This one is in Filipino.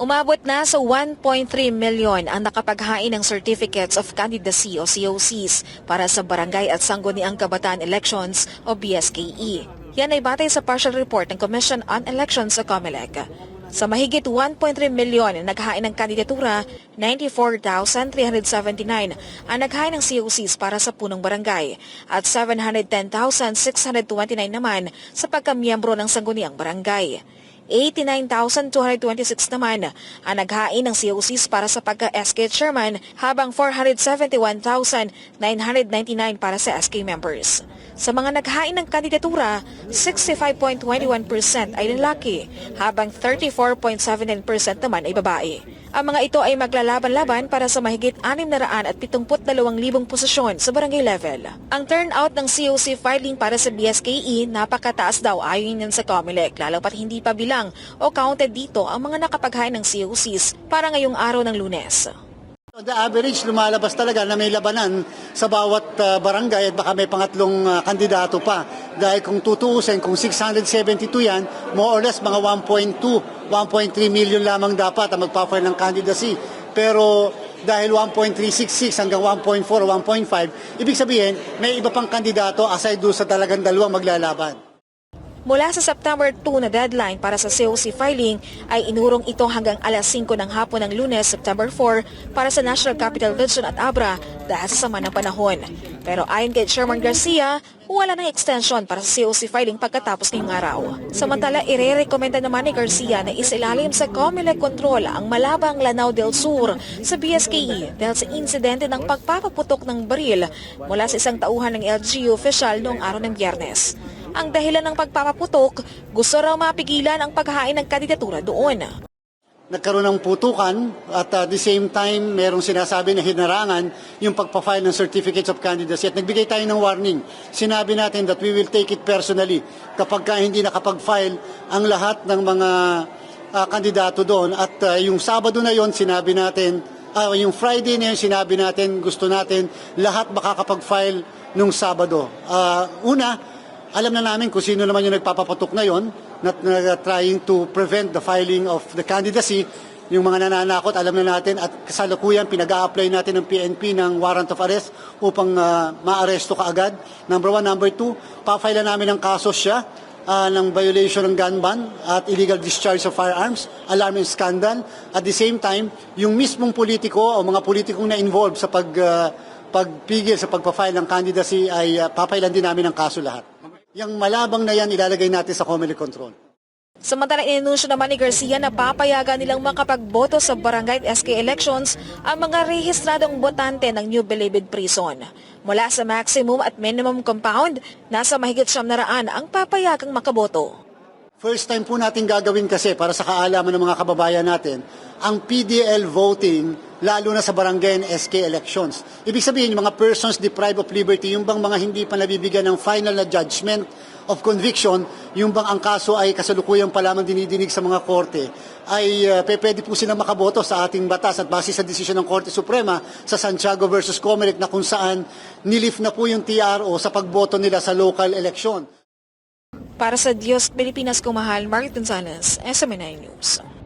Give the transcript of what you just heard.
Umabot na sa 1.3 milyon ang nakapaghain ng Certificates of Candidacy o COCs para sa Barangay at Sangguniang Kabataan Elections o BSKE. Yan ay batay sa partial report ng Commission on Elections sa COMELEC. Sa mahigit 1.3 milyon na naghain ng kandidatura, 94,379 ang naghain ng COCs para sa punong barangay at 710,629 naman sa pagkamiyembro ng sangguniang barangay. 89,226 naman ang naghain ng COCs para sa pagka-SK chairman habang 471,999 para sa SK members. Sa mga naghain ng kandidatura, 65.21% ay lalaki habang 34.79% naman ay babae. Ang mga ito ay maglalaban-laban para sa mahigit 672,000 posisyon sa barangay level. Ang turnout ng COC filing para sa BSKE napakataas daw ayon yan sa COMELEC lalo pat hindi pa bilang o counted dito ang mga nakapaghain ng COCs para ngayong araw ng lunes. The average, lumalabas talaga na may labanan sa bawat uh, barangay at baka may pangatlong uh, kandidato pa. Dahil kung tutuusin, kung 672 yan, more or less mga 1.2, 1.3 million lamang dapat ang magpa-file ng candidacy. Pero dahil 1.366 hanggang 1.4 o 1.5, ibig sabihin, may iba pang kandidato aside doon sa talagang dalawang maglalaban. Mula sa September 2 na deadline para sa COC filing ay inurong ito hanggang alas 5 ng hapon ng lunes, September 4 para sa National Capital Region at Abra dahil sa sama ng panahon. Pero ayon kay Chairman Garcia, wala ng extension para sa COC filing pagkatapos ngayong araw. Samantala, irerekomenda naman ni Garcia na isilalim sa COMELEC control ang malabang Lanao del Sur sa BSKE dahil sa insidente ng pagpapaputok ng baril mula sa isang tauhan ng LGU official noong araw ng biyernes. Ang dahilan ng pagpapaputok, gusto raw mapigilan ang paghahain ng kandidatura doon. nagkaroon ng putukan at uh, the same time merong sinasabi na hinarangan yung pagpa-file ng certificates of candidacy at nagbigay tayo ng warning. Sinabi natin that we will take it personally kapag ka hindi nakapag-file ang lahat ng mga uh, kandidato doon at uh, yung Sabado na yon sinabi natin ah, yung Friday na yun sinabi natin gusto natin lahat makakapag-file nung Sabado. Ah, una, alam na namin kung sino naman yung nagpapapatok na yon na, na trying to prevent the filing of the candidacy. Yung mga nananakot, alam na natin at kasalukuyan pinag apply natin ng PNP ng warrant of arrest upang uh, maaresto kaagad. Number one. Number two, pa-file na namin ng kaso siya ah, ng violation ng gun ban at illegal discharge of firearms, alarming scandal. At the same time, yung mismong politiko o mga politikong na-involved sa pag, ah, pagpigil sa pagpa-file ng candidacy ay uh, papailan din namin ng kaso lahat. Yung malabang na yan ilalagay natin sa Comelec Control. Samantala, inunsyo naman ni Garcia na papayagan nilang makapagboto sa barangay SK elections ang mga rehistradong botante ng New Bilibid Prison. Mula sa maximum at minimum compound, nasa mahigit siyam na raan ang papayagang makaboto. First time po natin gagawin kasi para sa kaalaman ng mga kababayan natin, ang PDL voting lalo na sa barangay and SK elections. Ibig sabihin, yung mga persons deprived of liberty, yung bang mga hindi pa nabibigyan ng final na judgment of conviction, yung bang ang kaso ay kasalukuyan pa lamang dinidinig sa mga korte, ay uh, pwede po silang makaboto sa ating batas at base sa desisyon ng Korte Suprema sa Santiago versus Comelec na kung saan nilift na po yung TRO sa pagboto nila sa local election. Para sa Diyos Pilipinas Kumahal, Mark Gonzalez, SMNI News.